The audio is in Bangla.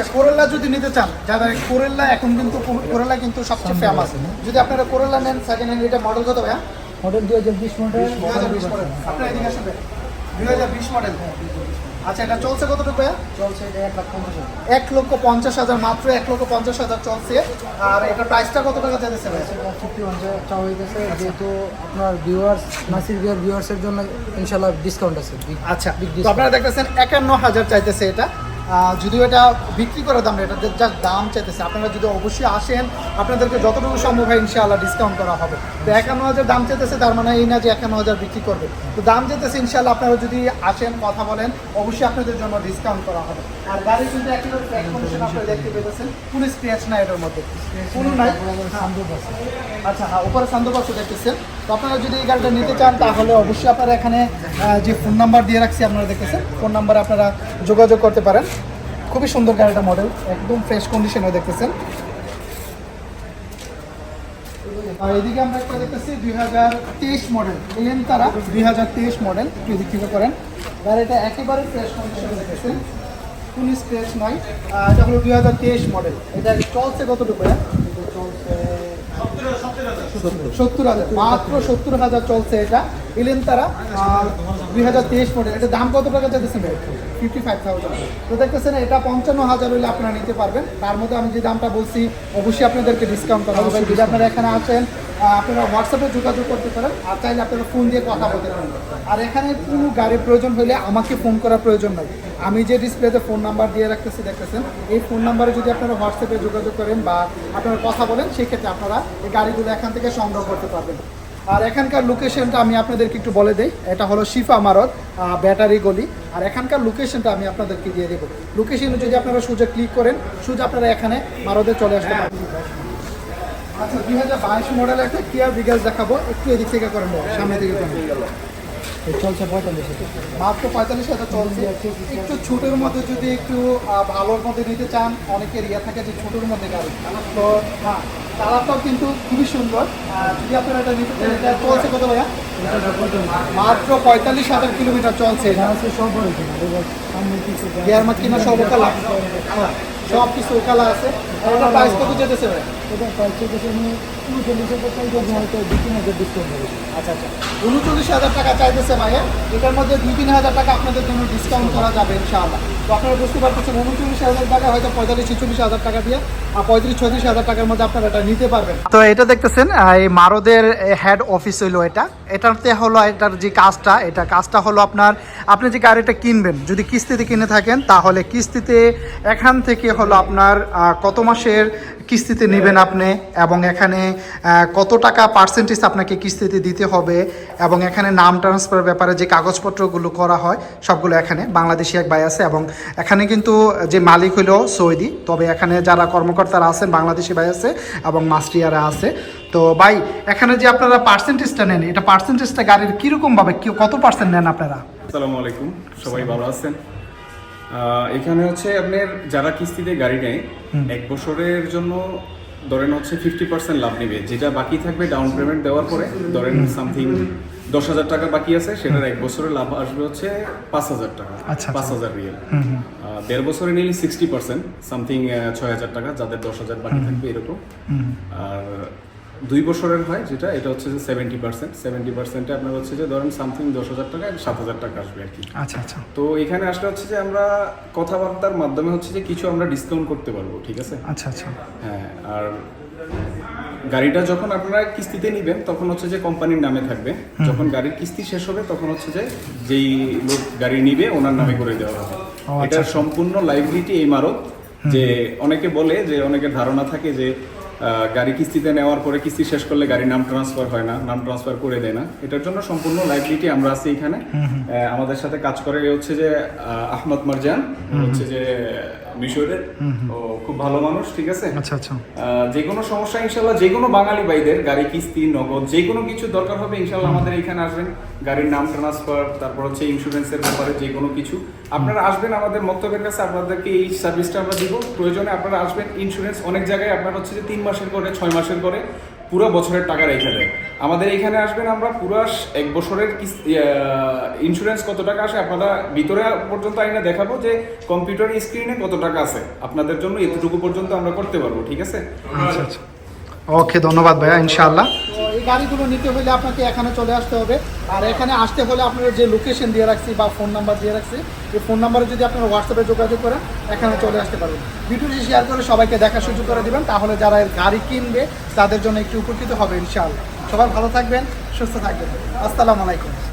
আচ্ছা কোরেলা যদি নিতে চান যারা কোরেলা এখন কিন্তু কোরেলা কিন্তু সবচেয়ে ফেমাস যদি আপনারা কোরেলা নেন সেকেন্ড হ্যান্ড এটা মডেল কত ভাইয়া? মডেল দুই হাজার বিশ মডেল হাজার বিশ মডেল আপনার এদিকে আসেন দুই হাজার বিশ মডেল আচ্ছা এটা চলছে কতটুকু ভাইয়া? চলছে এটা এক লাখ পঞ্চাশ এক লক্ষ পঞ্চাশ হাজার মাত্র এক লক্ষ পঞ্চাশ হাজার চলছে। আর এটা প্রাইসটা কত টাকা চাইতেছে ফিফটি চাওয়া হইতেছে যেহেতু আপনার ভিউয়ার্স নাসির ভিউয়ার ভিউয়ার্সের জন্য ইনশাল্লাহ ডিসকাউন্ট আছে। আচ্ছা আপনারা দেখতেছেন একান্ন হাজার চাইতেছে এটা। যদিও এটা বিক্রি করে দাম এটা যা দাম চাইতেছে। আপনারা যদি অবশ্যই আসেন আপনাদেরকে যতটুকু সম্ভব হয় ইনশাআল্লাহ ডিসকাউন্ট করা হবে। তো একান্ন হাজার দাম চাইতেছে তার মানে এই না যে একান্ন হাজার বিক্রি করবে। তো দাম চাইতেছে ইনশাআল্লাহ আপনারা যদি আসেন কথা বলেন অবশ্যই আপনাদের জন্য ডিসকাউন্ট করা হবে। আর গাড়ি কিন্তু একেবারে কন্ডিশন আপনারা দেখতে পেতেছেন কোনো স্ক্র্যাচ নাই এটার মধ্যে। কোনো নাই আচ্ছা হ্যাঁ উপরে সান্দোবাক্স দেখতেছেন। তো আপনারা যদি এই গাড়িটা নিতে চান তাহলে অবশ্যই আপনারা এখানে যে ফোন নাম্বার দিয়ে রাখছি আপনারা দেখতেছেন ফোন নাম্বারে আপনারা যোগাযোগ করতে পারেন। খুবই সুন্দর গাড়িটা মডেল একদম ফ্রেশ কন্ডিশনে দেখতেছেন। আর এদিকে আমরা একটা দেখতেছি দুই হাজার তেইশ মডেল এলেন তারা দুই হাজার তেইশ মডেল একটু এদিক থেকে করেন। গাড়িটা একেবারে ফ্রেশ কন্ডিশনে দেখতেছেন কোনো স্ক্র্যাচ নয়। এটা হলো দুই হাজার তেইশ মডেল এটা চলছে কতটুকু হ্যাঁ সত্তর হাজার, মাত্র সত্তর হাজার চলছে এটা। এলেন তারা দুই হাজার তেইশ মডেল এটা দাম কত টাকা চাইতেছেন ফিফটি ফাইভ থাউজেন্ড তো দেখতেছেন, এটা পঞ্চান্ন হাজার হলে আপনারা নিতে পারবেন। তার মধ্যে আমি যে দামটা বলছি, অবশ্যই আপনাদেরকে ডিসকাউন্ট করা হবে। যদি আপনারা এখানে আসেন আপনারা হোয়াটসঅ্যাপে যোগাযোগ করতে পারেন, আর চাইলে আপনারা ফোন দিয়ে কথা বলতে পারেন। আর এখানে কোনো গাড়ির প্রয়োজন হলে আমাকে ফোন করার প্রয়োজন নাই। আমি যে ডিসপ্লেতে ফোন নাম্বার দিয়ে রাখতেছি, দেখতেছেন, এই ফোন নাম্বারে যদি আপনারা হোয়াটসঅ্যাপে যোগাযোগ করেন বা আপনারা কথা বলেন, সেক্ষেত্রে আপনারা এই গাড়িগুলো এখান থেকে সংগ্রহ করতে পারবেন। আর এখানকার লোকেশনটা আমি আপনাদেরকে একটু বলে দিই, এটা হলো শিফা মারত ব্যাটারি গলি। আর এখানকার লোকেশনটা আমি আপনাদেরকে দিয়ে দেবো। লোকেশনে যদি আপনারা সোজা ক্লিক করেন, সোজা আপনারা এখানে মারদে চলে আসতে পারবেন। আচ্ছা দুই হাজার বাইশ মডেল একটা কিয়ার বিগেলস দেখাবো। একটু এদিক থেকে করেন সামনে দিকে করেন চলছে পঁয়তাল্লিশ মাত্র পঁয়তাল্লিশ হাজার চলছে। একটু ছোটোর মধ্যে যদি একটু ভালোর মধ্যে নিতে চান অনেকের ইয়ে থাকে যে ছোটোর মধ্যে গাড়ি। তো হ্যাঁ কালারটাও কিন্তু খুবই সুন্দর। যদি আপনারা এটা নিতে চান এটা চলছে কত ভাইয়া? মাত্র পঁয়তাল্লিশ হাজার কিলোমিটার চলছে সব গিয়ার মাঠ কিনা সব কালা সব কিছু কালা আছে। প্রাইস কত যেতেছে ভাই এটা আমি উনচল্লিশ হাজার যদি হয়তো দু তিন হাজার ডিসকাউন্ট হবে। আচ্ছা আচ্ছা। উনচল্লিশ হাজার টাকা চাইতেছে ভাইয়া। এটার মধ্যে দুই তিন হাজার টাকা আপনাদের জন্য ডিসকাউন্ট করা যাবে ইনশাআল্লাহ। তো আপনারা বুঝতে পারতেছেন উনচল্লিশ হাজার টাকা হয়তো পঁয়তাল্লিশ ছেচল্লিশ হাজার টাকা দিয়ে আর পঁয়ত্রিশ ছত্রিশ হাজার টাকার মধ্যে আপনারা এটা নিতে পারবেন। তো এটা দেখতেছেন এই মারদের হেড অফিস হইল এটা। এটাতে হলো এটার যে কাজটা এটা কাজটা হলো আপনার আপনি যে গাড়িটা কিনবেন যদি কিস্তিতে কিনে থাকেন তাহলে কিস্তিতে এখান থেকে হলো আপনার কত মাসের কিস্তিতে নেবেন আপনি এবং এখানে কত টাকা পার্সেন্টেজ আপনাকে কিস্তিতে দিতে হবে এবং এখানে নাম ট্রান্সফার ব্যাপারে যে কাগজপত্রগুলো করা হয় সবগুলো এখানে বাংলাদেশি এক ভাই আছে এবং এখানে কিন্তু যে মালিক হলো সৌদি। তবে এখানে যারা কর্মকর্তারা আছেন বাংলাদেশি ভাই আছে এবং মাস্ট্রিয়ারা আছে। তো ভাই এখানে যে আপনারা পার্সেন্টেজটা নেন এটা পার্সেন্টেজটা গাড়ির কীরকমভাবে কি কত পার্সেন্ট নেন আপনারা? আসসালামু আলাইকুম সবাই ভালো আছেন? এখানে হচ্ছে আপনার যারা কিস্তিতে গাড়ি নেয় এক বছরের জন্য ধরেন হচ্ছে ফিফটি পার্সেন্ট লাভ নেবে। যেটা বাকি থাকবে ডাউন পেমেন্ট দেওয়ার পরে ধরেন সামথিং দশ হাজার টাকা বাকি আছে সেটার এক বছরের লাভ আসবে হচ্ছে পাঁচ হাজার টাকা আচ্ছা, পাঁচ হাজার রিয়েল দেড় বছরে নিলে সিক্সটি পার্সেন্ট সামথিং ছয় হাজার টাকা যাদের দশ হাজার বাকি থাকবে এরকম। আর দুই বছরের হয় যেটা এটা হচ্ছে যে সেভেন্টি পার্সেন্ট সেভেন্টি পার্সেন্টে আপনার হচ্ছে যে ধরেন সামথিং দশ হাজার টাকা সাত হাজার টাকা আসবে আর কি। আচ্ছা আচ্ছা। তো এখানে আসলে হচ্ছে যে আমরা কথাবার্তার মাধ্যমে হচ্ছে যে কিছু আমরা ডিসকাউন্ট করতে পারব ঠিক আছে? আচ্ছা আচ্ছা। হ্যাঁ আর গাড়িটা যখন আপনারা কিস্তিতে নিবেন তখন হচ্ছে যে কোম্পানির নামে থাকবে। যখন গাড়ির কিস্তি শেষ হবে তখন হচ্ছে যে যেই লোক গাড়ি নিবে ওনার নামে করে দেওয়া হবে। এটা সম্পূর্ণ লাইবিলিটি এই মারক যে অনেকে বলে যে অনেকের ধারণা থাকে যে গাড়ি কিস্তিতে নেওয়ার পরে কিস্তি শেষ করলে গাড়ি নাম ট্রান্সফার হয় না নাম ট্রান্সফার করে দেয় না। এটার জন্য সম্পূর্ণ লাইবিলিটি আমরা আছি এখানে। আমাদের সাথে কাজ করে হচ্ছে যে আহ, আহমদ মারজান। হচ্ছে যে মিশরের ও খুব ভালো মানুষ ঠিক আছে? আচ্ছা আচ্ছা। যে কোনো সমস্যা ইনশাল্লাহ যে কোনো বাঙালি ভাইদের গাড়ি কিস্তি নগদ যে কোনো কিছু দরকার হবে ইনশাল্লাহ আমাদের এখানে আসবেন। গাড়ির নাম ট্রান্সফার তারপর হচ্ছে ইন্স্যুরেন্সের ব্যাপারে যে কোনো কিছু। আপনারা আসবেন আমাদের মক্তবের কাছে আপনাদেরকে এই সার্ভিসটা আমরা দিব। প্রয়োজনে আপনারা আসবেন ইন্স্যুরেন্স অনেক জায়গায় আপনার হচ্ছে যে তিন মাসের করে ছয় মাসের করে। পুরো বছরের টাকা রেখে দেয়। আমাদের এখানে আসবেন আমরা পুরো এক বছরের ইন্স্যুরেন্স কত টাকা আসে আপনারা ভিতরে পর্যন্ত আইনে দেখাবো যে কম্পিউটার স্ক্রিনে কত টাকা আছে। আপনাদের জন্য এতটুকু পর্যন্ত আমরা করতে পারব, ঠিক আছে? আচ্ছা আচ্ছা। ওকে, ধন্যবাদ ভাইয়া, ইনশাআল্লাহ। এই গাড়িগুলো নিতে হলে আপনাকে এখানে চলে আসতে হবে। আর এখানে আসতে হলে আপনারা যে লোকেশন দিয়ে রাখছি বা ফোন নাম্বার দিয়ে রাখছি, এই ফোন নাম্বারে যদি আপনারা হোয়াটসঅ্যাপে যোগাযোগ করেন, এখানে চলে আসতে পারবেন। ভিডিওটি শেয়ার করে সবাইকে দেখার সুযোগ করে দেবেন, তাহলে যারা গাড়ি কিনবে, তাদের জন্য একটু উপকৃত হবে ইনশাআল্লাহ। সবাই ভালো থাকবেন, সুস্থ থাকবেন। আসসালামু আলাইকুম।